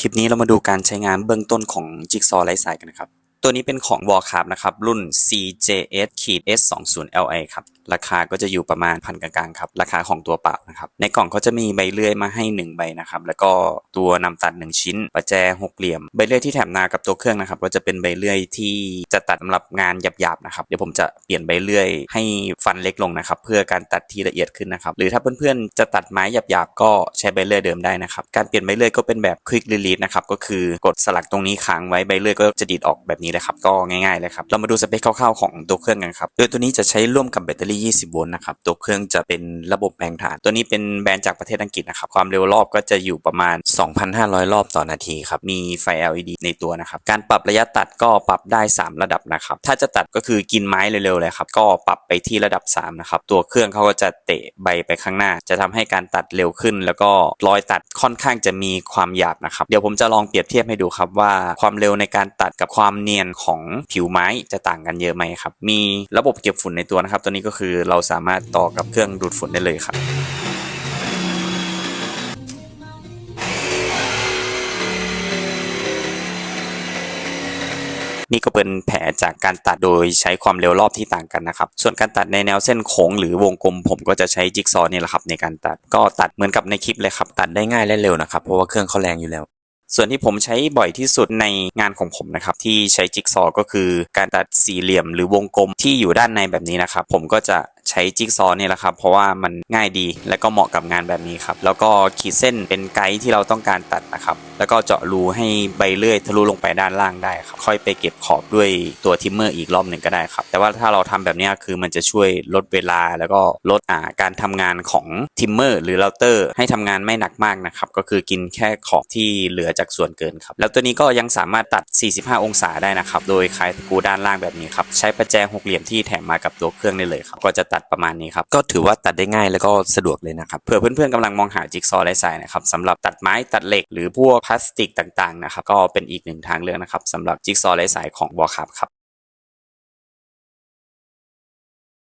คลิปนี้เรามาดูการใช้งานเบื้องต้นของจิ๊กซอว์ไร้สายกันนะครับ ตัวนี้เป็นของ w a r c r a f t นะครับ รุ่น CJS S20LA ครับ ราคาก็จะอยู่ประมาณพันกลางๆครับ ราคาของตัวเปล่านะครับ ในกล่องเขาจะมีใบเลื่อยมาให้ 1 ใบนะครับ แล้วก็ตัวนำตัด 1 ชิ้น ประแจหกเหลี่ยม ใบเลื่อยที่แถมมากับตัวเครื่องนะครับ ก็จะเป็นใบเลื่อยที่จะตัดสำหรับงานหยาบๆนะครับ เดี๋ยวผมจะเปลี่ยนใบเลื่อยให้ฟันเล็กลงนะครับ เพื่อการตัดที่ละเอียดขึ้นนะครับ หรือถ้าเพื่อนๆจะตัดไม้หยาบๆก็ใช้ใบเลื่อยเดิมได้นะครับ การเปลี่ยนใบเลื่อยก็เป็นแบบ quick release นะครับ ก็คือกดสลักตรงนี้ค้างไว้ใบเลื่อยก็จะดีดออกแบบนี้เลยครับก็ง่ายๆเลยครับเรามาดูสเปคคร่าวๆของตัวเครื่องกันครับโดยตัวนี้จะใช้ร่วมกับแบตเตอรี่ 20 โวลต์นะครับตัวเครื่องจะเป็นระบบแผงถ่าน ตัวนี้เป็นแบรนด์จากประเทศอังกฤษนะครับความเร็วรอบก็จะอยู่ประมาณ 2,500 รอบต่อนาทีครับมีไฟ LED ในตัวนะครับการปรับระยะตัดก็ปรับได้ 3 ระดับนะครับถ้าจะตัดก็คือกินไม้เร็วๆเลยครับก็ปรับไปที่ระดับ3นะครับตัวเครื่องเขาก็จะเตะใบไปข้างหน้า จะทำให้การตัดเร็วขึ้น แล้วก็รอยตัดค่อนข้างจะมีความหยาบนะครับเดี๋ยวผมจะลองเปรียบเทียบให้ดูครับว่าความเร็วในการตัดกับความเนียนของผิวไม้จะต่างกันเยอะไหมครับ มีระบบเก็บฝุ่นในตัวนะครับ ตัวนี้ก็คือเราสามารถต่อกับเครื่องดูดฝุ่นได้เลยครับนี่ก็เป็นแผลจากการตัดโดยใช้ความเร็วรอบที่ต่างกันนะครับ ส่วนการตัดในแนวเส้นโค้งหรือวงกลมผมก็จะใช้จิ๊กซอว์นี่แหละครับในการตัด ก็ตัดเหมือนกับในคลิปเลยครับ ตัดได้ง่ายและเร็วนะครับ เพราะว่าเครื่องเขาแรงอยู่แล้ว ส่วนที่ผมใช้บ่อยที่สุดในงานของผมนะครับที่ใช้จิ๊กซอก็คือการตัดสี่เหลี่ยมหรือวงกลมที่อยู่ด้านในแบบนี้นะครับผมก็จะ ใช้จิ๊กซอว์เนี่ยแหละครับ เพราะว่ามันง่ายดีและก็เหมาะกับงานแบบนี้ครับ แล้วก็ขีดเส้นเป็นไกด์ที่เราต้องการตัดนะครับ แล้วก็เจาะรูให้ใบเลื่อยทะลุลงไปด้านล่างได้ครับ ค่อยไปเก็บขอบด้วยตัวทิมเมอร์อีกรอบหนึ่งก็ได้ครับ แต่ว่าถ้าเราทำแบบนี้คือมันจะช่วยลดเวลาแล้วก็ลดอ่าการทำงานของทิมเมอร์หรือเราเตอร์ให้ทำงานไม่หนักมากนะครับ ก็คือกินแค่ขอบที่เหลือจากส่วนเกินครับ แล้วตัวนี้ก็ยังสามารถตัด 45 องศาได้นะครับ โดยคลายตะกูด้านล่างแบบนี้ครับ ใช้ประแจหกเหลี่ยมที่แถมมากับตัวเครื่องได้เลยครับ ก็จะตัดประมาณนี้ครับ ก็ถือว่าตัดได้ง่ายแล้วก็สะดวกเลยนะครับเผื่อเพื่อนๆกำลังมองหาจิ๊กซอว์ไร้สายนะครับสำหรับตัดไม้ตัดเหล็กหรือพวกพลาสติกต่างๆนะครับก็เป็นอีกหนึ่งทางเลือกนะครับสำหรับจิ๊กซอว์ไร้สายของวอลคับครับ